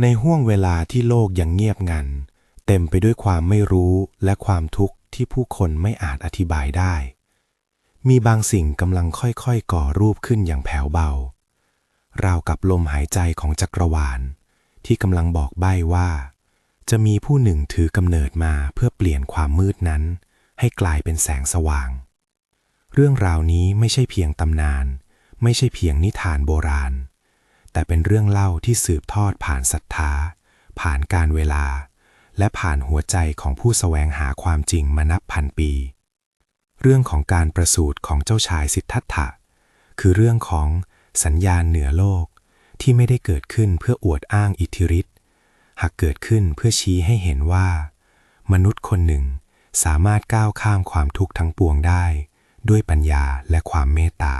ในห่วงเวลาที่โลกยังเงียบงัน เต็มไปด้วยความไม่รู้และความทุกข์ที่ผู้คนไม่อาจอธิบายได้ มีบางสิ่งกำลังค่อยๆก่อรูปขึ้นอย่างแผ่วเบา ราวกับลมหายใจของจักรวาล ที่กำลังบอกใบ้ว่า จะมีผู้หนึ่งถือกำเนิดมาเพื่อเปลี่ยนความมืดนั้น ให้กลายเป็นแสงสว่าง เรื่องราวนี้ไม่ใช่เพียงตำนาน ไม่ใช่เพียงนิทานโบราณ แต่เป็นเรื่องเล่าที่สืบทอดผ่านศรัทธา ผ่านการเวลา และผ่านหัวใจของผู้แสวงหาความจริงมานับพันปี เรื่องของการประสูติของเจ้าชายสิทธัตถะ คือเรื่องของสัญญาณเหนือโลกที่ไม่ได้เกิดขึ้นเพื่ออวดอ้างอิทธิฤทธิ์หากเกิดขึ้นเพื่อชี้ให้เห็นว่า มนุษย์คนหนึ่งสามารถก้าวข้ามความทุกข์ทั้งปวงได้ ด้วยปัญญาและความเมตตา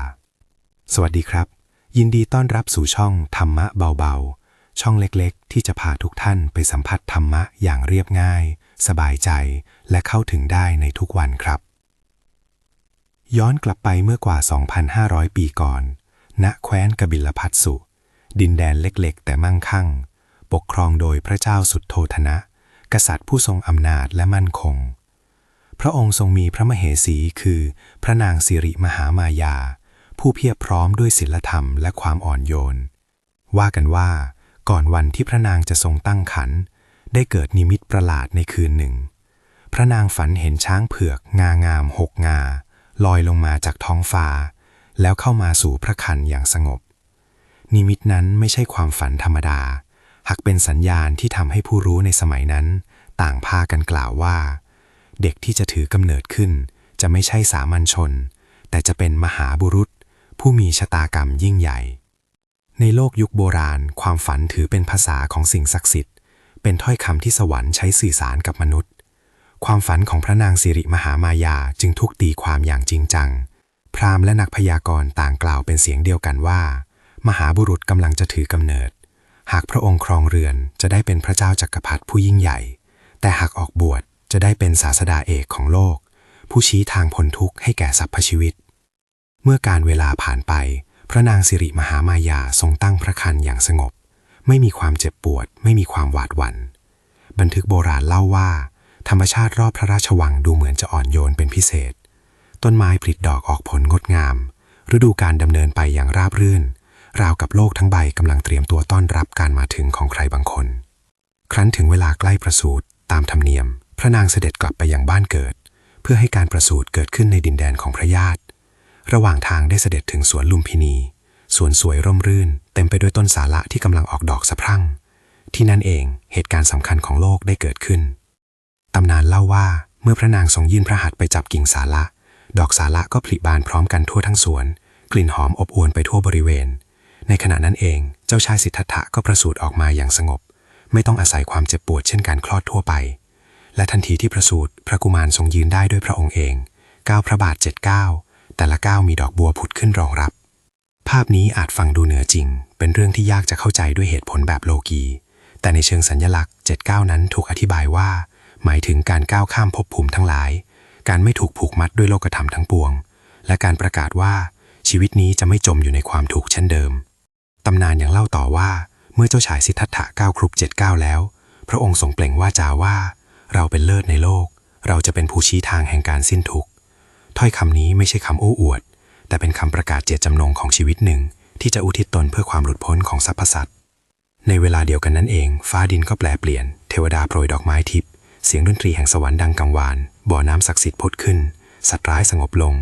สวัสดีครับ ยินดีต้อนรับสู่ช่องธรรมะเบาๆ ช่องเล็กๆ ที่จะพาทุกท่านไปสัมผัสธรรมะอย่างเรียบง่าย สบายใจและเข้าถึงได้ในทุกวันครับ ย้อนกลับไปเมื่อกว่า 2,500 ปีก่อน ณแคว้นกบิลพัทสุ ดินแดนเล็กๆ แต่มั่งคั่ง ปกครองโดยพระเจ้าสุดโทธนะ กษัตริย์ผู้ทรงอำนาจและมั่นคง พระองค์ทรงมีพระมเหสีคือ พระนางสิริมหามายา ผู้เพียบพร้อมด้วยศีลธรรมและความอ่อนโยน ว่ากันว่า ก่อนวันที่พระนางจะทรงตั้งขัน ได้เกิดนิมิตประหลาดในคืนหนึ่ง พระนางฝันเห็นช้างเผือกงางามหกงา ลอยลงมาจากท้องฟ้า แล้วเข้ามาสู่พระคันอย่างสงบ นิมิตนั้นไม่ใช่ความฝันธรรมดา หากเป็นสัญญาณที่ทำให้ผู้รู้ในสมัยนั้น ต่างพากันกล่าวว่า เด็กที่จะถือกำเนิดขึ้น จะไม่ใช่สามัญชน แต่จะเป็นมหาบุรุษ ผู้มีชะตากรรมยิ่งใหญ่ ในโลกยุคโบราณ ความฝันถือเป็นภาษาของสิ่งศักดิ์สิทธิ์ เป็นถ้อยคำที่สวรรค์ใช้สื่อสารกับมนุษย์ ความฝันของพระนางสิริมหามายาจึงทุกตีความอย่างจริงจัง พราหมณ์และนักพยากรณ์ต่างกล่าวเป็นเสียงเดียวกันว่า มหาบุรุษกำลังจะถือกำเนิด หากพระองค์ครองเรือนจะได้เป็นพระเจ้าจักรพรรดิผู้ยิ่งใหญ่ แต่หากออกบวชจะได้เป็นศาสดาเอกของโลก ผู้ชี้ทางพ้นทุกข์ให้แก่สรรพชีวิต เมื่อการเวลาผ่านไป พระนางสิริมหามายาทรงตั้งพระคันอย่างสงบ ไม่มีความเจ็บปวด ไม่มีความหวาดหวัน่น บันทึกโบราณเล่าว่า ธรรมชาติรอบพระราชวังดูเหมือนจะอ่อนโยนเป็นพิเศษ ต้นไม้ผลิดอกออกผลงดงาม ฤดูการดำเนินไปอย่างราบรื่น ราวกับโลกทั้งใบกำลังเตรียมตัวต้อนรับการมาถึงของใครบางคน ครั้นถึงเวลาใกล้ประสูติตามธรรมเนียม พระนางเสด็จกลับไปยังบ้านเกิด เพื่อให้การประสูติเกิดขึ้นในดินแดนของพระญาติ ระหว่างทางได้เสด็จถึงสวนลุมพินี สวนสวยร่มรื่น เต็มไปด้วยต้นสาระที่กำลังออกดอกสะพรั่ง ที่นั่นเองเหตุการณ์สำคัญของโลกได้เกิดขึ้น ตำนานเล่าว่าเมื่อพระนางทรงยื่นพระหัตถ์ไปจับกิ่งสาระดอกสาระก็ผลิบานพร้อมกันทั่วทั้งสวน กลิ่นหอมอบอวลไปทั่วบริเวณ ในขณะนั้นเอง เจ้าชายสิทธัตถะก็ประสูติออกมาอย่างสงบ ไม่ต้องอาศัยความเจ็บปวดเช่นการคลอดทั่วไป และทันทีที่ประสูติพระกุมารทรงยืนได้ด้วยพระองค์เองก้าวพระบาทเจ็ดก้าว แต่ละก้าวมีดอกบัวผุดขึ้นรองรับ ภาพนี้อาจฟังดูเหนือจริง เป็นเรื่องที่ยากจะเข้าใจด้วยเหตุผลแบบโลกีแต่ในเชิงสัญญลักษณ์เจ็ดก้าวนั้นถูกอธิบายว่า หมายถึงการก้าวข้ามภพภูมิทั้งหลาย การไม่ถูกผูกมัดด้วยโลกธรรมทั้งปวง และการประกาศว่าชีวิตนี้จะไม่จมอยู่ในความทุกเช่นเดิม ตำนานยังเล่าต่อว่า เมื่อเจ้าชายสิทธัตถะก้าวครุบเจ็ดก้าวแล้ว พระองค์ทรงเปล่งว่าจาว่า เราเป็นเลิศในโลก เราจะเป็นผู้ชี้ทางแห่งการสิ้นทุกข์ ถ้อยคำนี้ไม่ใช่คำโอ้อวด แต่เป็นคำประกาศเจตจำนงของชีวิตหนึ่ง ที่จะอุทิศตนเพื่อความหลุดพ้นของสรรพสัตว์ในเวลาเดียวกันนั้นเอง ฟ้าดินก็แปลเปลี่ยน เทวดาโปรยดอกไม้ทิพย์เสียงดนตรีแห่งสวรรค์ดังกังวาน บ่อน้ำศักดิ์สิทธิ์พุดขึ้น สัตว์ร้ายสงบลง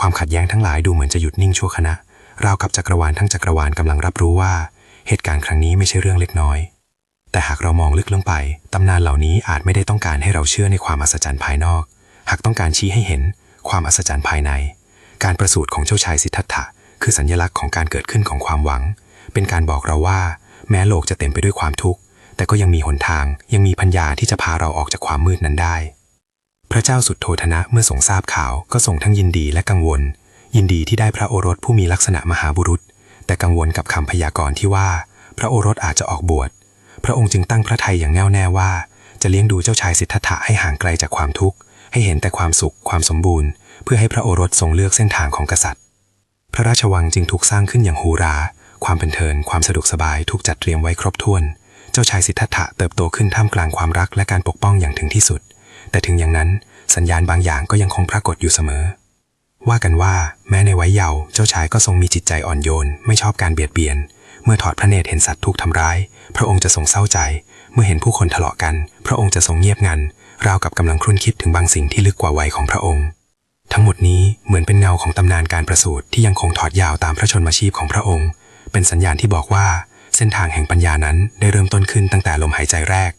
ความขัดแย้งทั้งหลายดูเหมือนจะหยุดนิ่งชั่วขณะราวกับจักรวาลทั้งจักรวาลกำลังรับรู้ว่า เหตุการณ์ครั้งนี้ไม่ใช่เรื่องเล็กน้อย แต่หากเรามองลึกลงไป ตำนานเหล่านี้อาจไม่ได้ต้องการให้เราเชื่อในความอัศจรรย์ภายนอก หากต้องการชี้ให้เห็น ความอัศจรรย์ภายใน การประสูติของเจ้าชายสิทธัตถะ คือสัญลักษณ์ของการเกิดขึ้นของความหวัง เป็นการบอกเราว่า แม้โลกจะเต็มไปด้วยความทุกข์ แต่ก็ยังมีหนทาง ยังมีปัญญาที่จะพาเราออกจากความมืดนั้นได้ พระเจ้าสุดโทธนะเมื่อทรงทราบข่าวก็ทรงทั้งยินดีและกังวล ยินดีที่ได้พระโอรสผู้มีลักษณะมหาบุรุษ แต่กังวลกับคำพยากรณ์ที่ว่า พระโอรสอาจจะออกบวช พระองค์จึงตั้งพระทัยอย่างแน่วแน่ว่า จะเลี้ยงดูเจ้าชายสิทธัตถะให้ห่างไกลจากความทุกข์ ให้เห็นแต่ความสุขความสมบูรณ์ เพื่อให้พระโอรสทรงเลือกเส้นทางของกษัตริย์ พระราชวังจึงถูกสร้างขึ้นอย่างหูรา ความเป็นเทินความสะดวกสบายถูกจัดเตรียมไว้ครบถ้วน เจ้าชายสิทธัตถะเติบโตขึ้นท่ามกลางความรักและการปกป้องอย่างถึงที่สุด แต่ถึงอย่างนั้นสัญญาณบางอย่างก็ยังคงปรากฏอยู่เสมอ ว่ากันว่า แม้ในวัยเยาว์เจ้าชายก็ทรงมีจิตใจอ่อนโยน ไม่ชอบการเบียดเบียน เมื่อถอดพระเนตรเห็นสัตว์ถูกทำร้าย พระองค์จะทรงเศร้าใจ เมื่อเห็นผู้คนทะเลาะกัน พระองค์จะทรงเงียบงัน ราวกับกำลังครุ่นคิดถึงบางสิ่งที่ลึกกว่าวัยของพระองค์ ทั้งหมดนี้เหมือนเป็นเงาของตำนานการประสูติที่ยังคงถอดยาวตามพระชนมชีพของพระองค์ เป็นสัญญาณที่บอกว่าเส้นทางแห่งปัญญานั้นได้เริ่มต้นขึ้นตั้งแต่ลมหายใจแรก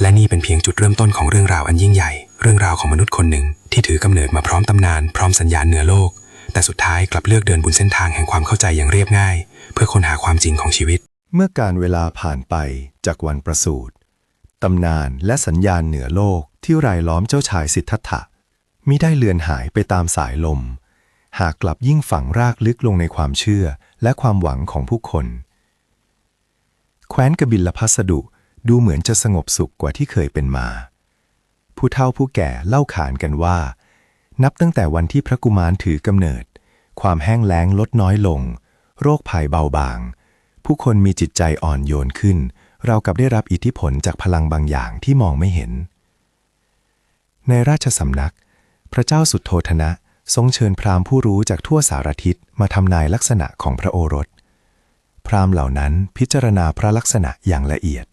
และนี่เป็นเพียงจุดเริ่มต้นของเรื่องราวอันยิ่งใหญ่ เรื่องราวของมนุษย์คนหนึ่งที่ถือกำเนิดมาพร้อมตำนานพร้อมสัญญาณเหนือโลก แต่สุดท้ายกลับเลือกเดินบนเส้นทางแห่งความเข้าใจอย่างเรียบง่าย เพื่อค้นหาความจริงของชีวิต เมื่อการเวลาผ่านไปจากวันประสูติ ตำนานและสัญญาณเหนือโลกที่รายล้อมเจ้าชายสิทธัตถะมิได้เลือนหายไปตามสายลม หากกลับยิ่งฝังรากลึกลงในความเชื่อและความหวังของผู้คน แคว้นกบิลพัสดุดูเหมือนจะสงบสุขกว่าที่เคยเป็นมา ผู้เฒ่าผู้แก่เล่าขานกันว่า นับตั้งแต่วันที่พระกุมารถือกำเนิด ความแห้งแล้งลดน้อยลง โรคภัยเบาบาง ผู้คนมีจิตใจอ่อนโยนขึ้น เรากับได้รับอิทธิพลจากพลังบางอย่างที่มองไม่เห็น ในราชสำนัก พระเจ้าสุดโทธนะทรงเชิญพราหมณ์ผู้รู้จากทั่วสารทิศมาทำนายลักษณะของพระโอรส พราหมณ์เหล่านั้นพิจารณาพระลักษณะอย่างละเอียด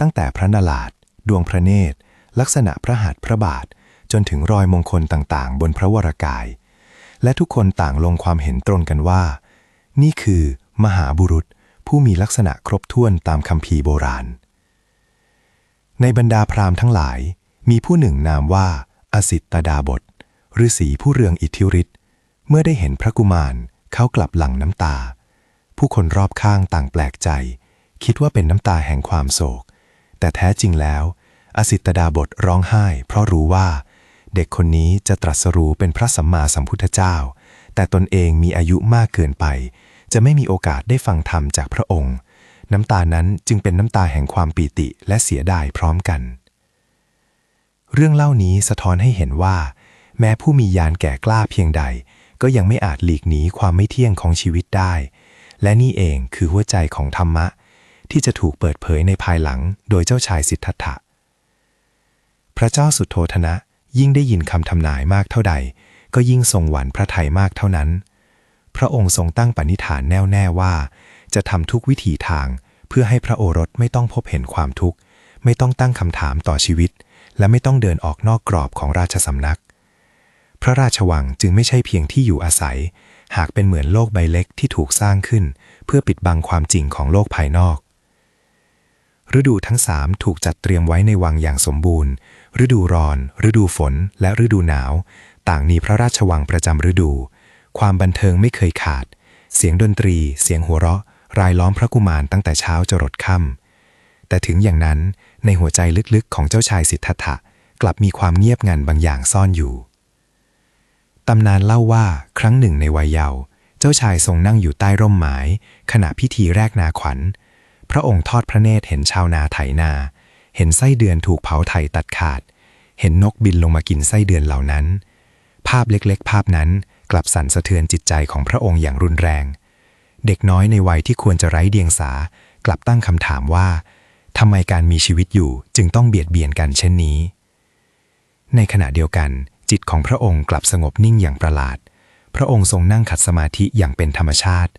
ตั้งแต่พระนาลาดดวงพระเนตร ลักษณะพระหัตถ์พระบาท จนถึงรอยมงคลต่างๆ บนพระวรากาย และทุกคนต่างลงความเห็นตรงกันว่า นี่คือ มหาบุรุษ ผู้มีลักษณะครบถ้วนตามคำพีโบราณ ในบรรดาพราหมณ์ทั้งหลาย มีผู้หนึ่งนามว่า อสิตตดาบทฤาษีผู้เรืองอิทธิฤทธิ์เมื่อได้เห็นพระกุมารเขากลับหลั่งน้ำตา ผู้คนรอบข้างต่างแปลกใจ คิดว่าเป็นน้ำตาแห่งความโศก แต่แท้จริงแล้ว อสิตดาบทร้องไห้ เพราะรู้ว่า เด็กคนนี้จะตรัสรู้เป็นพระสัมมาสัมพุทธเจ้า แต่ตนเองมีอายุมากเกินไป จะไม่มีโอกาสได้ฟังธรรมจากพระองค์ น้ำตานั้นจึงเป็นน้ำตาแห่งความปีติและเสียดายพร้อมกัน เรื่องเล่านี้สะท้อนให้เห็นว่า แม้ผู้มีญาณแก่กล้าเพียงใด ก็ยังไม่อาจหลีกหนีความไม่เที่ยงของชีวิตได้ และนี่เองคือหัวใจของธรรมะ ที่จะถูกเปิดเผยในภายหลังโดยเจ้าชายสิทธัตถะพระเจ้าสุโธทนะยิ่งได้ยินคำทำนายมากเท่าใด ก็ยิ่งทรงหวันพระทัยมากเท่านั้น พระองค์ทรงตั้งปณิธานแน่วแน่ว่า จะทำทุกวิถีทาง เพื่อให้พระโอรสไม่ต้องพบเห็นความทุกข์ ไม่ต้องตั้งคำถามต่อชีวิต และไม่ต้องเดินออกนอกกรอบของราชสำนัก พระราชวังจึงไม่ใช่เพียงที่อยู่อาศัย หากเป็นเหมือนโลกใบเล็กที่ถูกสร้างขึ้น เพื่อปิดบังความจริงของโลกภายนอกฤดูทั้งสามถูกจัดเตรียมไว้ในวังอย่างสมบูรณ์ ฤดูร้อน ฤดูฝน และฤดูหนาว ต่างมีพระราชวังประจำฤดู ความบันเทิงไม่เคยขาด เสียงดนตรี เสียงหัวเราะ รายล้อมพระกุมารตั้งแต่เช้าจรดค่ำแต่ถึงอย่างนั้นในหัวใจลึกๆของเจ้าชายสิทธัตถะกลับมีความเงียบงันบางอย่างซ่อนอยู่ ตำนานเล่าว่าครั้งหนึ่งในวัยเยาว์เจ้าชายทรงนั่งอยู่ใต้ร่มไม้ขณะพิธีแรกนาขวัญ พระองค์ทอดพระเนตรเห็นชาวนาไถนา เห็นไส้เดือนถูกเผาไถตัดขาด เห็นนกบินลงมากินไส้เดือนเหล่านั้น ภาพเล็กๆ ภาพนั้น กลับสั่นสะเทือนจิตใจของพระองค์อย่างรุนแรง เด็กน้อยในวัยที่ควรจะไร้เดียงสา กลับตั้งคำถามว่าทำไมการมีชีวิตอยู่จึงต้องเบียดเบียนกันเช่นนี้ ในขณะเดียวกัน จิตของพระองค์กลับสงบนิ่งอย่างประหลาด พระองค์ทรงนั่งขัดสมาธิอย่างเป็นธรรมชาติ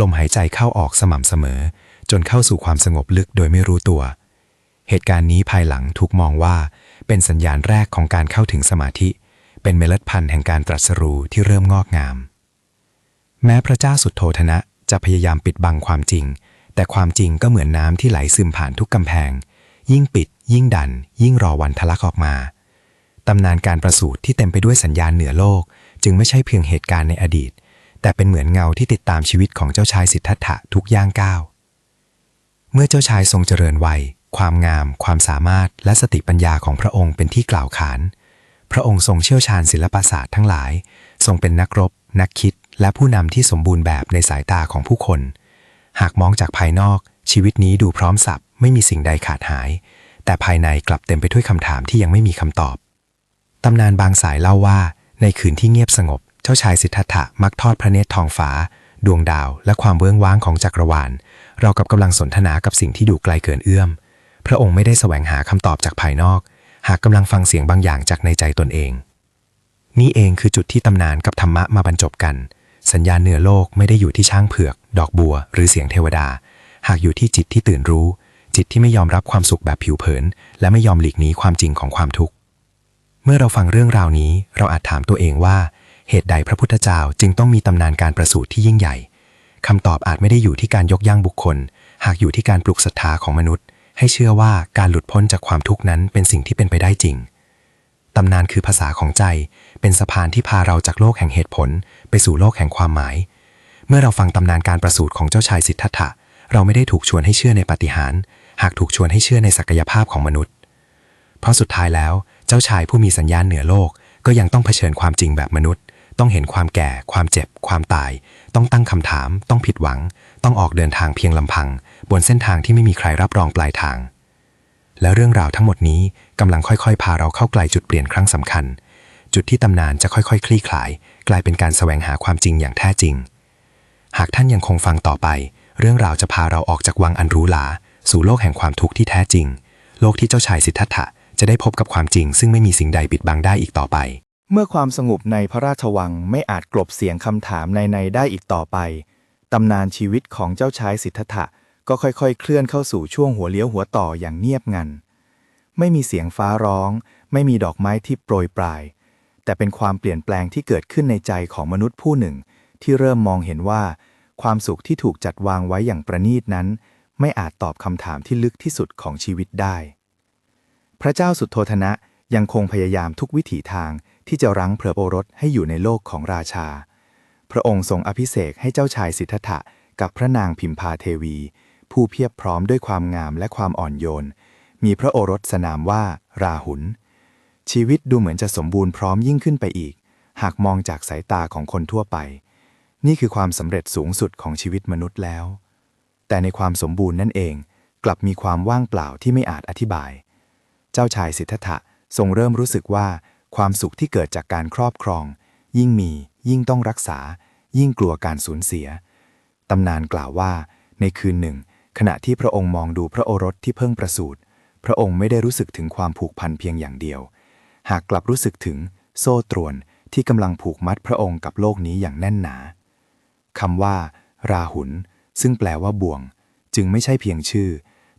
ลมหายใจเข้าออกสม่ำเสมอ จนเข้าสู่ความสงบลึกโดยไม่รู้ตัว เหตุการณ์นี้ภายหลังถูกมองว่า เป็นสัญญาณแรกของการเข้าถึงสมาธิเเป็นเมล็ดพันธุ์แห่งการตรัสรู้ที่เริ่มงอกงาม แม้พระเจ้าสุดโททนะจะพยายามปิดบังความจริง แต่ความจริงก็เหมือนน้ำที่ไหลซึมผ่านทุกกำแพง ยิ่งปิด ยิ่งดัน ยิ่งรอวันทะลักออกมา ตำนานการประสูติที่เต็มไปด้วยสัญญาณเหนือโลก จึงไม่ใช่เพียงเหตุการณ์ในอดีต แต่เป็นเหมือนเงาที่ติดตามชีวิตของเจ้าชายสิทธัตถะทุกย่างก้าวเมื่อเจ้าชายทรงเจริญวัยความงาม ความสามารถและสติปัญญาของพระองค์เป็นที่กล่าวขาน พระองค์ทรงเชี่ยวชาญศิลปศาสตร์ทั้งหลาย ทรงเป็นนักรบ นักคิด และผู้นำที่สมบูรณ์แบบในสายตาของผู้คน หากมองจากภายนอก ชีวิตนี้ดูพร้อมสับไม่มีสิ่งใดขาดหาย แต่ภายในกลับเต็มไปด้วยคำถามที่ยังไม่มีคำตอบ ตำนานบางสายเล่าว่า ในคืนที่เงียบสงบ เจ้าชายสิทธัตถะมักทอดพระเนตรทองฟ้า ดวงดาว และความเบื้องว้างของจักรวาล เรากับกำลังสนทนากับสิ่งที่ดูไกลเกินเอื้อม พระองค์ไม่ได้แสวงหาคำตอบจากภายนอก หากกำลังฟังเสียงบางอย่างจากในใจตนเอง นี่เองคือจุดที่ตำนานกับธรรมะมาบรรจบกัน สัญญาณเหนือโลกไม่ได้อยู่ที่ช้างเผือก ดอกบัว หรือเสียงเทวดา หากอยู่ที่จิตที่ตื่นรู้ จิตที่ไม่ยอมรับความสุขแบบผิวเผิน และไม่ยอมหลีกหนีความจริงของความทุกข์ เมื่อเราฟังเรื่องราวนี้ เราอาจถามตัวเองว่า เหตุใดพระพุทธเจ้าจึงต้องมีตำนานการประสูติที่ยิ่งใหญ่คำตอบอาจไม่ได้อยู่ที่การยกย่างบุคคล หากอยู่ที่การปลุกศรัทธาของมนุษย์ ให้เชื่อว่าการหลุดพ้นจากความทุกข์นั้นเป็นสิ่งที่เป็นไปได้จริง ตำนานคือภาษาของใจ เป็นสะพานที่พาเราจากโลกแห่งเหตุผล ไปสู่โลกแห่งความหมาย เมื่อเราฟังตำนานการประสูติของเจ้าชายสิทธัตถะ เราไม่ได้ถูกชวนให้เชื่อในปาฏิหาริย์ หากถูกชวนให้เชื่อในศักยภาพของมนุษย์ เพราะสุดท้ายแล้ว เจ้าชายผู้มีสัญญาณเหนือโลก ก็ยังต้องเผชิญความจริงแบบมนุษย์ ต้องเห็นความแก่ ความเจ็บ ความตาย ต้องตั้งคำถาม ต้องผิดหวัง ต้องออกเดินทางเพียงลำพัง บนเส้นทางที่ไม่มีใครรับรองปลายทาง และเรื่องราวทั้งหมดนี้กำลังค่อยๆ พาเราเข้าใกล้จุดเปลี่ยนครั้งสำคัญ จุดที่ตำนานจะค่อยๆ คลี่คลาย กลายเป็นการแสวงหาความจริงอย่างแท้จริง หากท่านยังคงฟังต่อไป เรื่องราวจะพาเราออกจากวังอันรูหราสู่โลกแห่งความทุกข์ที่แท้จริง โลกที่เจ้าชายสิทธัตถะจะได้พบกับความจริง ซึ่งไม่มีสิ่งใดปิดบังได้อีกต่อไป เมื่อความสงบในพระราชวังไม่อาจกลบเสียงคำถามในในได้อีกต่อไป ตำนานชีวิตของเจ้าชายสิทธัตถะก็ค่อยๆ เคลื่อนเข้าสู่ช่วงหัวเลี้ยวหัวต่ออย่างเงียบงัน ไม่มีเสียงฟ้าร้อง ไม่มีดอกไม้ที่โปรยปลาย แต่เป็นความเปลี่ยนแปลงที่เกิดขึ้นในใจของมนุษย์ผู้หนึ่ง ที่เริ่มมองเห็นว่า ความสุขที่ถูกจัดวางไว้อย่างประณีตนั้น ไม่อาจตอบคำถามที่ลึกที่สุดของชีวิตได้ พระเจ้าสุดโททนะยังคงพยายามทุกวิถีทางที่จะรั้งเพระโอรสให้อยู่ในโลกของราชา พระองค์ทรงอภิเษกให้เจ้าชายสิทธัตถะกับพระนางพิมพาเทวี ผู้เพียบพร้อมด้วยความงามและความอ่อนโยน มีพระโอรสสนามว่า ราหุลชีวิตดูเหมือนจะสมบูรณ์พร้อมยิ่งขึ้นไปอีก หากมองจากสายตาของคนทั่วไป นี่คือความสำเร็จสูงสุดของชีวิตมนุษย์แล้ว แต่ในความสมบูรณ์นั่นเองกลับมีความว่างเปล่าที่ไม่อาจอธิบาย เจ้าชายสิทธัตถะทรงเริ่มรู้สึกว่าความสุขที่เกิดจากการครอบครอง ยิ่งมี ยิ่งต้องรักษา ยิ่งกลัวการสูญเสีย ตำนานกล่าวว่า ในคืนหนึ่ง ขณะที่พระองค์มองดูพระโอรสที่เพิ่งประสูติ พระองค์ไม่ได้รู้สึกถึงความผูกพันเพียงอย่างเดียว หากกลับรู้สึกถึงโซ่ตรวนที่กำลังผูกมัดพระองค์กับโลกนี้อย่างแน่นหนาคำว่า ราหุลซึ่งแปลว่าบ่วง จึงไม่ใช่เพียงชื่อ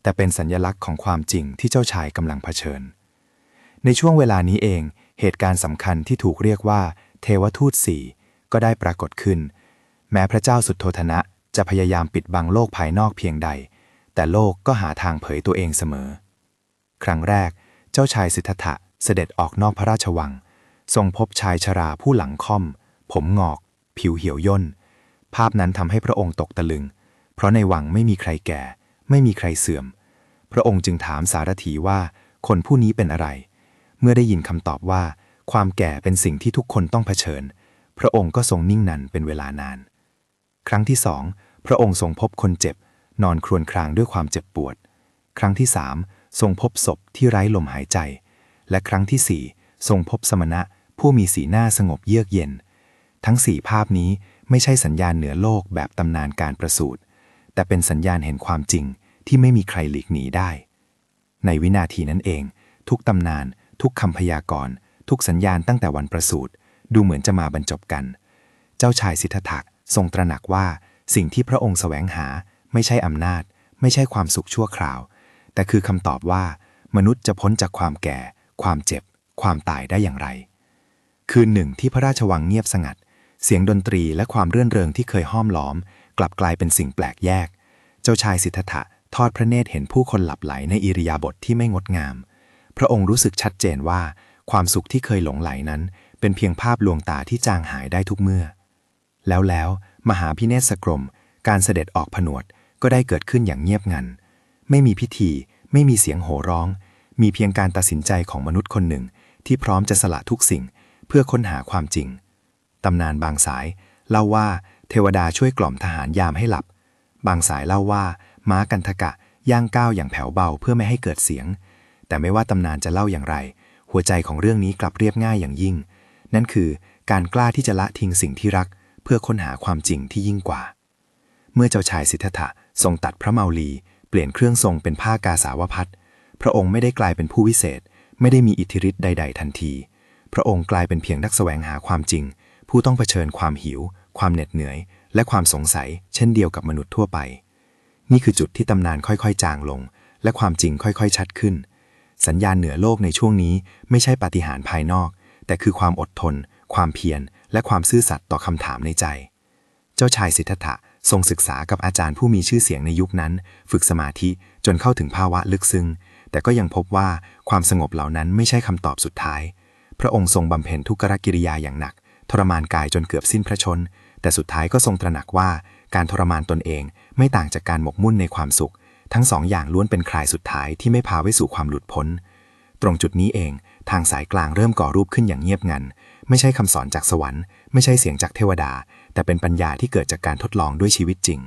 แต่เป็นสัญญลักษณ์ของความจริงที่เจ้าชายกำลังเผชิญ ในช่วงเวลานี้เอง เหตุการณ์สำคัญที่ถูกเรียกว่า เทวทูตสี่ ก็ได้ปรากฏขึ้น แม้พระเจ้าสุดโททนะจะพยายามปิดบังโลกภายนอกเพียงใด แต่โลกก็หาทางเผยตัวเองเสมอ ครั้งแรก เจ้าชายสิทธัตถะเสด็จออกนอกพระราชวัง ทรงพบชายชราผู้หลังค่อม ผมงอก ผิวเหี่ยวย่น ภาพนั้นทำให้พระองค์ตกตะลึง เพราะในวังไม่มีใครแก่ ไม่มีใครเสื่อม พระองค์จึงถามสารถีว่าคนผู้นี้เป็นอะไร เมื่อได้ยินคำตอบว่า ความแก่เป็นสิ่งที่ทุกคนต้องเผชิญ พระองค์ก็ทรงนิ่งนันเป็นเวลานาน ครั้งที่สองพระองค์ทรงพบคนเจ็บ นอนครวญครางด้วยความเจ็บปวด ครั้งที่สามทรงพบศพที่ไร้ลมหายใจ และครั้งที่สี่ทรงพบสมณะผู้มีสีหน้าสงบเยือกเย็น ทั้งสี่ภาพนี้ไม่ใช่สัญญาณเหนือโลกแบบตำนานการประสูติแต่เป็นสัญญาณเห็นความจริงที่ไม่มีใครหลีกหนีได้ ในวินาทีนั้นเอง ทุกตำนาน ทุกคำพยากรณ์ ทุกสัญญาณตั้งแต่วันประสูติ ดูเหมือนจะมาบรรจบกัน เจ้าชายสิทธัตถะทรงตระหนักว่าสิ่งที่พระองค์แสวงหาไม่ใช่อำนาจ ไม่ใช่ความสุขชั่วคราว แต่คือคำตอบว่ามนุษย์จะพ้นจากความแก่ ความเจ็บ ความตายได้อย่างไร คืนหนึ่งที่พระราชวังเงียบสงัด เสียงดนตรีและความเรื่อนเริงที่เคยห้อมล้อม กลับกลายเป็นสิ่งแปลกแยก เจ้าชายสิทธัตถะทอดพระเนตรเห็นผู้คนหลับไหลในอิริยาบถทที่ไม่งดงาม พระองค์รู้สึกชัดเจนว่า ความสุขที่เคยหลงไหลนั้น เป็นเพียงภาพลวงตาที่จางหายได้ทุกเมื่อ แล้วแล้วมหาพิเนศกรม การเสด็จออกผนวดก็ได้เกิดขึ้นอย่างเงียบงัน ไม่มีพิธี ไม่มีเสียงโห่ร้อง มีเพียงการตัดสินใจของมนุษย์คนหนึ่ง ที่พร้อมจะสละทุกสิ่งเพื่อค้นหาความจริง ตำนานบางสาย เล่าว่าเทวดาช่วยกล่อมทหารยามให้หลับ บางสายเล่าว่า ม้ากันทกะย่างก้าวอย่างแผ่วเบาเพื่อไม่ให้เกิดเสียง แต่ไม่ว่าตำนานจะเล่าอย่างไร หัวใจของเรื่องนี้กลับเรียบง่ายอย่างยิ่ง นั่นคือการกล้าที่จะละทิ้งสิ่งที่รัก เพื่อค้นหาความจริงที่ยิ่งกว่า เมื่อเจ้าชายสิทธัตถะทรงตัดพระเมาลีเปลี่ยนเครื่องทรงเป็นผ้ากาสาวพัดพระองค์ไม่ได้กลายเป็นผู้วิเศษ ไม่ได้มีอิทธิฤทธิ์ใด ๆ ทันที พระองค์กลายเป็นเพียงนักแสวงหาความจริง ผู้ต้องเผชิญความหิว ความเหน็ดเหนื่อย และความสงสัย เช่นเดียวกับมนุษย์ทั่วไป นี่คือจุดที่ตำนานค่อยๆ จางลง และความจริงค่อยๆ ชัดขึ้น สัญญาณเหนือโลกในช่วงนี้ไม่ใช่ปาฏิหาริย์ภายนอก แต่คือความอดทน ความเพียร และความซื่อสัตย์ต่อคำถามในใจ เจ้าชายสิทธัตถะทรงศึกษากับอาจารย์ผู้มีชื่อเสียงในยุคนั้น ฝึกสมาธิจนเข้าถึงภาวะลึกซึ้ง แต่ก็ยังพบว่าความสงบเหล่านั้นไม่ใช่คำตอบสุดท้าย พระองค์ทรงบำเพ็ญทุกขกิริยาอย่างหนัก ทรมานกายจนเกือบสิ้นพระชน แต่สุดท้ายก็ทรงตระหนักว่าการทรมานตนเองไม่ต่างจากการหมกมุ่นในความสุข ทั้งสองอย่างล้วนเป็นคลายสุดท้ายที่ไม่พาไปสู่ความหลุดพ้น ตรงจุดนี้เอง ทางสายกลางเริ่มก่อรูปขึ้นอย่างเงียบงัน ไม่ใช่คำสอนจากสวรรค์ ไม่ใช่เสียงจากเทวดา แต่เป็นปัญญาที่เกิดจากการทดลองด้วยชีวิตจริง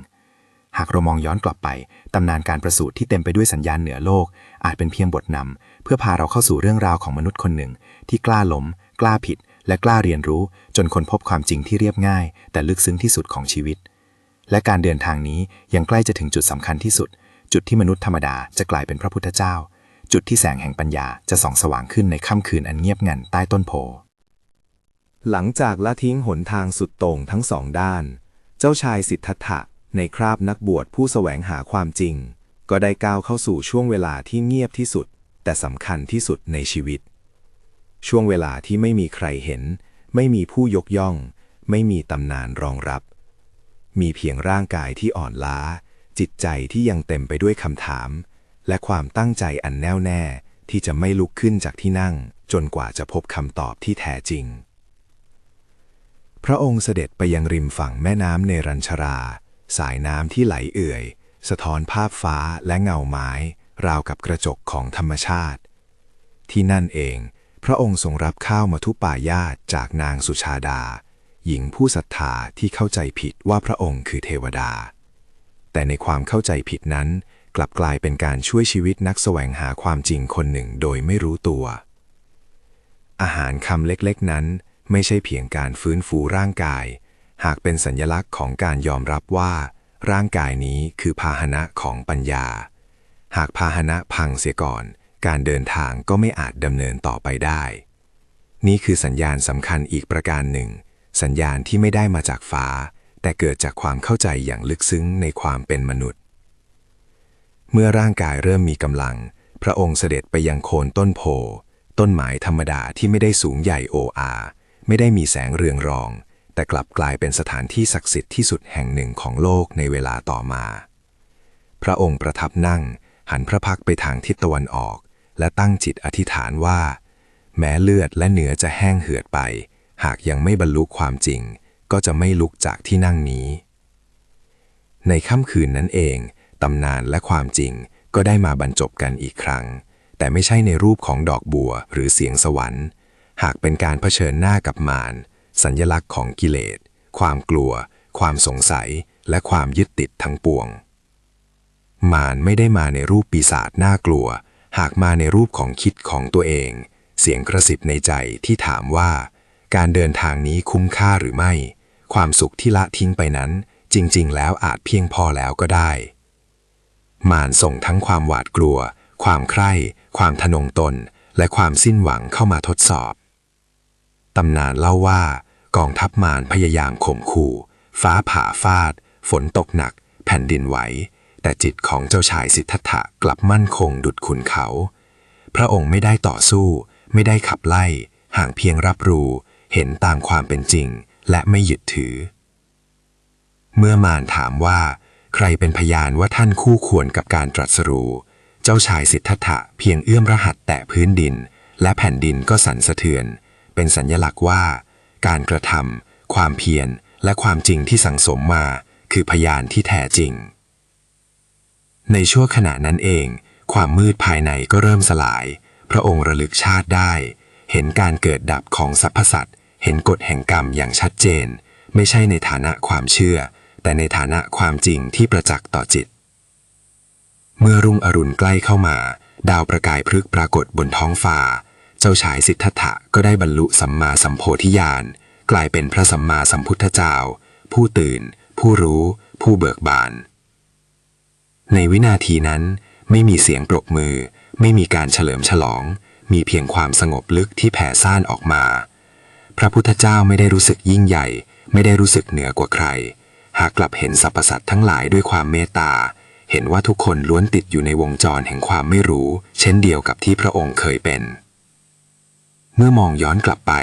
หากเรามองย้อนกลับไป ตำนานการประสูติที่เต็มไปด้วยสัญญาณเหนือโลก อาจเป็นเพียงบทนำเพื่อพาเราเข้าสู่เรื่องราวของมนุษย์คนหนึ่ง ที่กล้าล้ม กล้าผิด และกล้าเรียนรู้ จนค้นพบความจริงที่เรียบง่าย แต่ลึกซึ้งที่สุดของชีวิต และการเดินทางนี้ยังใกล้จะถึงจุดสำคัญที่สุด จุดที่มนุษย์ธรรมดาจะกลายเป็นพระพุทธเจ้า จุดที่แสงแห่งปัญญาจะส่องสว่างขึ้นในค่ำคืนอันเงียบงันใต้ต้นโพ หลังจากละทิ้งหนทางสุดโต่งทั้งสองด้าน เจ้าชายสิทธัตถะในคราบนักบวชผู้แสวงหาความจริง ก็ได้ก้าวเข้าสู่ช่วงเวลาที่เงียบที่สุด แต่สำคัญที่สุดในชีวิต ช่วงเวลาที่ไม่มีใครเห็น ไม่มีผู้ยกย่อง ไม่มีตำนานรองรับ มีเพียงร่างกายที่อ่อนล้า จิตใจที่ยังเต็มไปด้วยคำถาม และความตั้งใจอันแน่วแน่ที่จะไม่ลุกขึ้นจากที่นั่ง จนกว่าจะพบคำตอบที่แท้จริง พระองค์เสด็จไปยังริมฝั่งแม่น้ำเนรัญชรา สายน้ำที่ไหลเอื่อย สะท้อนภาพฟ้าและเงาไม้ ราวกับกระจกของธรรมชาติ ที่นั่นเอง พระองค์ทรงรับข้าวมาทุปายาตจากนางสุชาดา หญิงผู้ศรัทธาที่เข้าใจผิดว่าพระองค์คือเทวดา แต่ในความเข้าใจผิดนั้น กลับกลายเป็นการช่วยชีวิตนักแสวงหาความจริงคนหนึ่งโดยไม่รู้ตัว อาหารคำเล็กๆนั้น ไม่ใช่เพียงการฟื้นฟูร่างกาย หากเป็นสัญลักษณ์ของการยอมรับว่า ร่างกายนี้คือพาหนะของปัญญา หากพาหนะพังเสียก่อน การเดินทางก็ไม่อาจดำเนินต่อไปได้ นี่คือสัญญาณสำคัญอีกประการหนึ่ง สัญญาณที่ไม่ได้มาจากฟ้า แต่เกิดจากความเข้าใจอย่างลึกซึ้งในความเป็นมนุษย์ เมื่อร่างกายเริ่มมีกำลัง พระองค์เสด็จไปยังโคนต้นโพ ต้นไม้ธรรมดาที่ไม่ได้สูงใหญ่โออาไม่ได้มีแสงเรืองรอง แต่กลับกลายเป็นสถานที่ศักดิ์สิทธิ์ที่สุดแห่งหนึ่งของโลกในเวลาต่อมา พระองค์ประทับนั่ง หันพระพักไปทางทิศตะวันออก และตั้งจิตอธิษฐานว่า แม้เลือดและเนื้อจะแห้งเหือดไป หากยังไม่บรรลุความจริง ก็จะไม่ลุกจากที่นั่งนี้ ในค่ำคืนนั้นเอง ตำนานและความจริงก็ได้มาบรรจบกันอีกครั้ง แต่ไม่ใช่ในรูปของดอกบัวหรือเสียงสวรรค์ หากเป็นการเผชิญหน้ากับมารสัญญลักษณ์ของกิเลส ความกลัว ความสงสัย และความยึดติดทั้งปวง มารไม่ได้มาในรูปปีศาจน่ากลัว หากมาในรูปของคิดของตัวเอง เสียงกระสิบในใจที่ถามว่า การเดินทางนี้คุ้มค่าหรือไม่ ความสุขที่ละทิ้งไปนั้น จริง ๆ แล้วอาจเพียงพอแล้วก็ได้ มารส่งทั้งความหวาดกลัว ความใคร่ ความทะนงตน และความสิ้นหวังเข้ามาทดสอบ ตำนานเล่าว่า กองทัพมารพยายามข่มขู่ ฟ้าผ่าฟาด ฝนตกหนัก แผ่นดินไหว แต่จิตของเจ้าชายสิทธัตถะกลับมั่นคงดุดขุนเขา พระองค์ไม่ได้ต่อสู้ ไม่ได้ขับไล่ ห่างเพียงรับรู้ เห็นตามความเป็นจริง และไม่หยุดถือ เมื่อมารถามว่า ใครเป็นพยานว่าท่านคู่ควรกับการตรัสรู้ เจ้าชายสิทธัตถะเพียงเอื้อมรหัสแตะพื้นดิน และแผ่นดินก็สั่นสะเทือน เป็นสัญญลักษณ์ว่า การกระทำความเพียรและความจริงที่สังสมมา คือพยานที่แท้จริง ในชั่วขณะนั้นเอง ความมืดภายในก็เริ่มสลาย พระองค์ระลึกชาติได้ เห็นการเกิดดับของสรรพสัตว์เห็นกฎแห่งกรรมอย่างชัดเจน ไม่ใช่ในฐานะความเชื่อ แต่ในฐานะความจริงที่ประจักษ์ต่อจิต เมื่อรุ่งอรุณใกล้เข้ามา ดาวประกายพฤกปรากฏบนท้องฟ้า เจ้าชายสิทธัตถะก็ได้บรรลุสัมมาสัมโพธิญาณ กลายเป็นพระสัมมาสัมพุทธเจ้า ผู้ตื่น ผู้รู้ ผู้เบิกบาน ในวินาทีนั้นไม่มีเสียงปรบมือ ไม่มีการเฉลิมฉลอง มีเพียงความสงบลึกที่แผ่ซ่านออกมา พระพุทธเจ้าไม่ได้รู้สึกยิ่งใหญ่ ไม่ได้รู้สึกเหนือกว่าใคร หากกลับเห็นสรรพสัตว์ทั้งหลายด้วยความเมตตา เห็นว่าทุกคนล้วนติดอยู่ในวงจรแห่งความไม่รู้ เช่นเดียวกับที่พระองค์เคยเป็น เมื่อมองย้อนกลับไป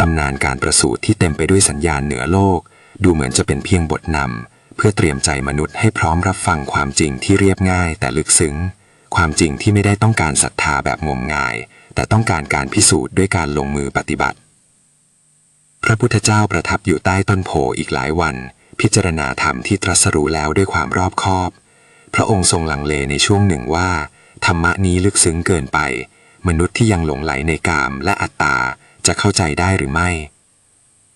ตำนานการประสูติที่เต็มไปด้วยสัญญาณเหนือโลก ดูเหมือนจะเป็นเพียงบทนำเพื่อเตรียมใจมนุษย์ให้พร้อมรับฟังความจริงที่เรียบง่าย แต่ลึกซึ้ง ความจริงที่ไม่ได้ต้องการศรัทธาแบบงมงาย แต่ต้องการการพิสูจน์ด้วยการลงมือปฏิบัติ พระพุทธเจ้าประทับอยู่ใต้ต้นโพอีกหลายวัน พิจารณาธรรมที่ตรัสรู้แล้วด้วยความรอบคอบ พระองค์ทรงลังเลในช่วงหนึ่งว่า ธรรมะนี้ลึกซึ้งเกินไป มนุษย์ที่ยังหลงไหลในกามและอัตตาจะเข้าใจได้หรือไม่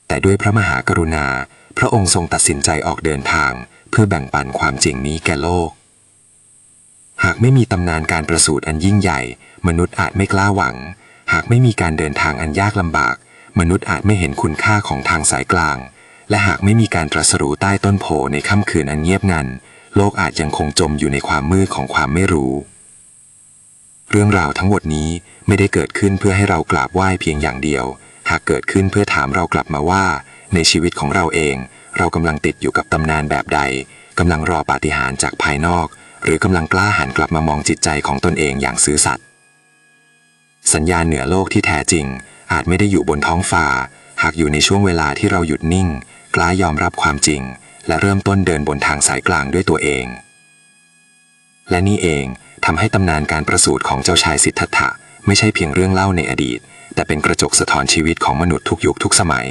แต่ด้วยพระมหากรุณา พระองค์ทรงตัดสินใจออกเดินทาง เพื่อแบ่งปันความจริงนี้แก่โลก หากไม่มีตำนานการประสูติอันยิ่งใหญ่ มนุษย์อาจไม่กล้าหวัง หากไม่มีการเดินทางอันยากลำบาก มนุษย์อาจไม่เห็นคุณค่าของทางสายกลาง และหากไม่มีการตรัสรู้ใต้ต้นโพในค่ำคืนอันเงียบงัน โลกอาจยังคงจมอยู่ในความมืดของความไม่รู้ เรื่องราวทั้งหมดนี้ไม่ได้เกิดขึ้นเพื่อให้เรากราบไหว้เพียงอย่างเดียว หากเกิดขึ้นเพื่อถามเรากลับมาว่า ในชีวิตของเราเอง เรากำลังติดอยู่กับตำนานแบบใดกำลังรอปาฏิหาริย์จากภายนอก หรือกำลังกล้าหันกลับมามองจิตใจของตนเองอย่างซื่อสัตย์สัญญาณเหนือโลกที่แท้จริง อาจไม่ได้อยู่บนท้องฟ้า หากอยู่ในช่วงเวลาที่เราหยุดนิ่ง กล้ายอมรับความจริง และเริ่มต้นเดินบนทางสายกลางด้วยตัวเอง และนี่เองทำให้ตำนานการประสูติของเจ้าชายสิทธัตถะไม่ใช่เพียงเรื่องเล่าในอดีต แต่เป็นกระจกสะท้อนชีวิตของมนุษย์ทุกยุคทุกสมัย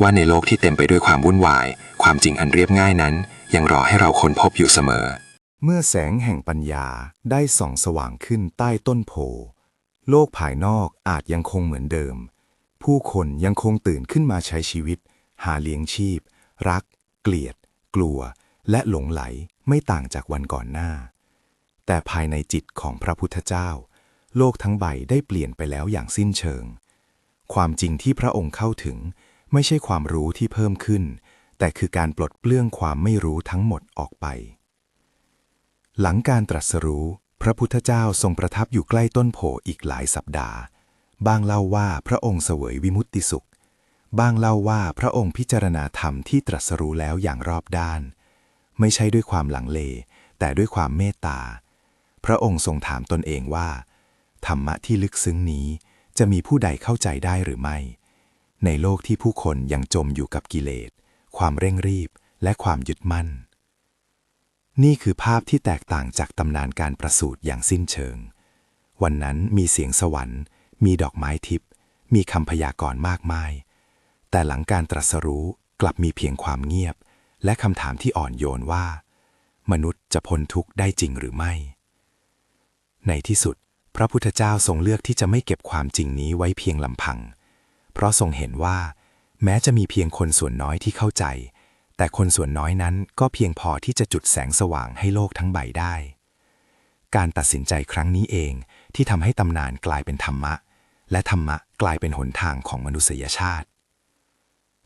ว่าในโลกที่เต็มไปด้วยความวุ่นวาย ความจริงอันเรียบง่ายนั้น ยังรอให้เราค้นพบอยู่เสมอ เมื่อแสงแห่งปัญญาได้ส่องสว่างขึ้นใต้ต้นโพโลกภายนอกอาจยังคงเหมือนเดิม ผู้คนยังคงตื่นขึ้นมาใช้ชีวิต หาเลี้ยงชีพ รัก เกลียด กลัว และหลงไหลไม่ต่างจากวันก่อนหน้า แต่ภายในจิตของพระพุทธเจ้า โลกทั้งใบได้เปลี่ยนไปแล้วอย่างสิ้นเชิง ความจริงที่พระองค์เข้าถึง ไม่ใช่ความรู้ที่เพิ่มขึ้น แต่คือการปลดเปลื้องความไม่รู้ทั้งหมดออกไป หลังการตรัสรู้ พระพุทธเจ้าทรงประทับอยู่ใกล้ต้นโพอีกหลายสัปดาห์ บางเล่าว่าพระองค์เสวยวิมุตติสุขบางเล่าว่าพระองค์พิจารณาธรรมที่ตรัสรู้แล้วอย่างรอบด้าน ไม่ใช่ด้วยความหลังเล แต่ด้วยความเมตตา พระองค์ทรงถามตนเองว่า ธรรมะที่ลึกซึ้งนี้จะมีผู้ใดเข้าใจได้หรือไม่ ในโลกที่ผู้คนยังจมอยู่กับกิเลส ความเร่งรีบและความยึดมั่น นี่คือภาพที่แตกต่างจากตำนานการประสูติอย่างสิ้นเชิง วันนั้นมีเสียงสวรรค์ มีดอกไม้ทิพย์มีคำพยากรณ์มากมาย แต่หลังการตรัสรู้กลับมีเพียงความเงียบ และคำถามที่อ่อนโยนว่า มนุษย์จะพ้นทุกข์ได้จริงหรือไม่ ในที่สุด พระพุทธเจ้าทรงเลือกที่จะไม่เก็บความจริงนี้ไว้เพียงลำพัง เพราะทรงเห็นว่า แม้จะมีเพียงคนส่วนน้อยที่เข้าใจ แต่คนส่วนน้อยนั้นก็เพียงพอที่จะจุดแสงสว่างให้โลกทั้งใบได้ การตัดสินใจครั้งนี้เองที่ทำให้ตำนานกลายเป็นธรรมะ และธรรมะกลายเป็นหนทางของมนุษยชาติ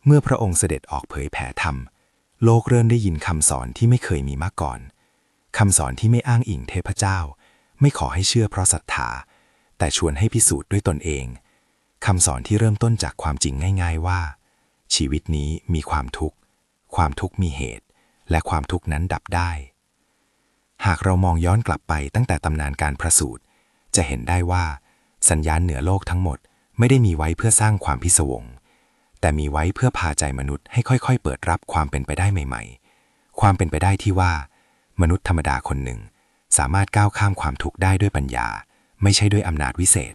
เมื่อพระองค์เสด็จออกเผยแผ่ธรรม โลกเริ่มได้ยินคำสอนที่ไม่เคยมีมาก่อนคำสอนที่ไม่อ้างอิงเทพเจ้า ไม่ขอให้เชื่อเพราะศรัทธา แต่ชวนให้พิสูจน์ด้วยตนเองคำสอนที่เริ่มต้นจากความจริงง่าย ๆว่า ชีวิตนี้มีความทุกข์ ความทุกข์มีเหตุ และความทุกข์นั้นดับได้ หากเรามองย้อนกลับไปตั้งแต่ตำนานการประสูติจะเห็นได้ว่า สัญญาณเหนือโลกทั้งหมดไม่ได้มีไว้เพื่อสร้างความพิศวง แต่มีไว้เพื่อพาใจมนุษย์ให้ค่อยๆ เปิดรับความเป็นไปได้ใหม่ ๆ ความเป็นไปได้ที่ว่า มนุษย์ธรรมดาคนหนึ่ง สามารถก้าวข้ามความทุกข์ได้ด้วยปัญญา ไม่ใช่ด้วยอำนาจวิเศษ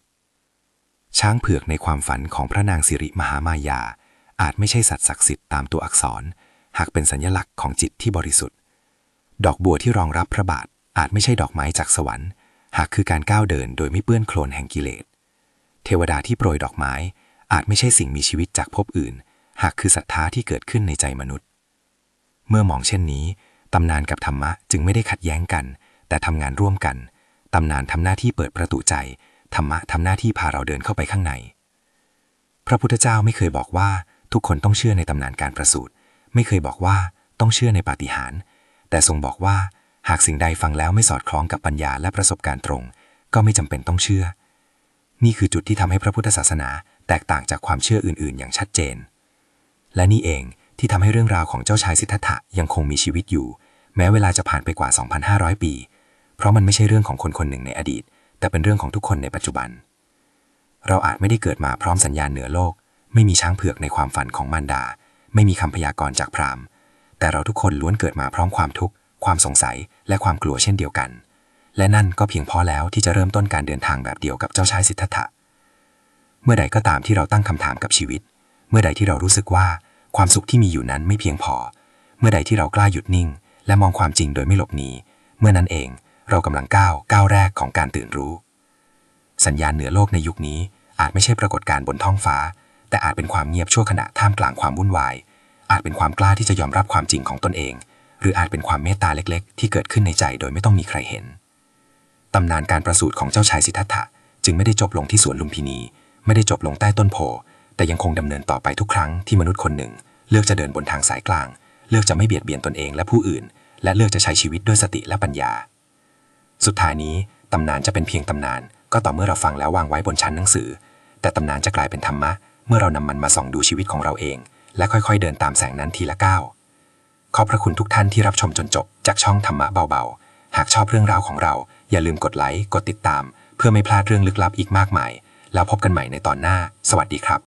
ช้างเผือกในความฝันของพระนางสิริมหามายา อาจไม่ใช่สัตว์ศักดิ์สิทธิ์ตามตัวอักษร หากเป็นสัญลักษณ์ของจิตที่บริสุทธิ์ ดอกบัวที่รองรับพระบาทอาจไม่ใช่ดอกไม้จากสวรรค์ หากคือการก้าวเดินโดยไม่เปื้อนโคลนแห่งกิเลส เทวดาที่โปรยดอกไม้ อาจไม่ใช่สิ่งมีชีวิตจากภพอื่น หากคือศรัทธาที่เกิดขึ้นในใจมนุษย์ เมื่อมองเช่นนี้ ตำนานกับธรรมะจึงไม่ได้ขัดแย้งกัน แต่ทำงานร่วมกัน ตำนานทำหน้าที่เปิดประตูใจ ธรรมะทำหน้าที่พาเราเดินเข้าไปข้างใน พระพุทธเจ้าไม่เคยบอกว่า ทุกคนต้องเชื่อในตำนานการประสูติ ไม่เคยบอกว่าต้องเชื่อในปาฏิหาริย์แต่ทรงบอกว่า หากสิ่งใดฟังแล้วไม่สอดคล้องกับปัญญาและประสบการณ์ตรง ก็ไม่จำเป็นต้องเชื่อ นี่คือจุดที่ทำให้พระพุทธศาสนา แตกต่างจากความเชื่ออื่น ๆ อย่างชัดเจน และนี่เองที่ทำให้เรื่องราวของเจ้าชายสิทธัตถะยังคงมีชีวิตอยู่ แม้เวลาจะผ่านไปกว่า 2,500 ปี เพราะมันไม่ใช่เรื่องของคนคนหนึ่งในอดีต แต่เป็นเรื่องของทุกคนในปัจจุบัน เราอาจไม่ได้เกิดมาพร้อมสัญญาณเหนือโลก ไม่มีช้างเผือกในความฝันของมารดา ไม่มีคำพยากรณ์จากพราหมณ์ แต่เราทุกคนล้วนเกิดมาพร้อมความทุกข์ ความสงสัยและความกลัวเช่นเดียวกัน และนั่นก็เพียงพอแล้วที่จะเริ่มต้นการเดินทางแบบเดียวกับเจ้าชายสิทธัตถะ เมื่อใดก็ตามที่เราตั้งคำถามกับชีวิต เมื่อใดที่เรารู้สึกว่าความสุขที่มีอยู่นั้นไม่เพียงพอ เมื่อใดที่เรากล้าหยุดนิ่ง และมองความจริงโดยไม่หลบหนี เมื่อนั้นเองเรากำลังก้าวก้าวแรกของการตื่นรู้ สัญญาณเหนือโลกในยุคนี้ อาจไม่ใช่ปรากฏการณ์บนท้องฟ้า แต่อาจเป็นความเงียบชั่วขณะท่ามกลางความวุ่นวาย อาจเป็นความกล้าที่จะยอมรับความจริงของตนเอง หรืออาจเป็นความเมตตาเล็กๆ ที่เกิดขึ้นในใจโดยไม่ต้องมีใครเห็น ตำนานการประสูติของเจ้าชายสิทธัตถะจึงไม่ได้จบลงที่สวนลุมพินี ไม่ได้จบลงใต้ต้นโพ แต่ยังคงดำเนินต่อไปทุกครั้งที่มนุษย์คนหนึ่ง เลือกจะเดินบนทางสายกลาง เลือกจะไม่เบียดเบียนตนเองและผู้อื่น และเลือกจะใช้ชีวิตด้วยสติและปัญญา สุดท้ายนี้ตำนานจะเป็นเพียงตำนาน ก็ต่อเมื่อเราฟังแล้ววางไว้บนชั้นหนังสือ แต่ตำนานจะกลายเป็นธรรมะ เมื่อเรานำมันมาส่องดูชีวิตของเราเอง และค่อยๆ เดินตามแสงนั้นทีละก้าว ขอบพระคุณทุกท่านที่รับชมจนจบจากช่องธรรมะเบาๆ หากชอบเรื่องราวของเรา อย่าลืมกดไลค์ กดติดตาม เพื่อไม่พลาดเรื่องลึกลับอีกมากมาย แล้วพบกันใหม่ในตอนหน้า สวัสดีครับ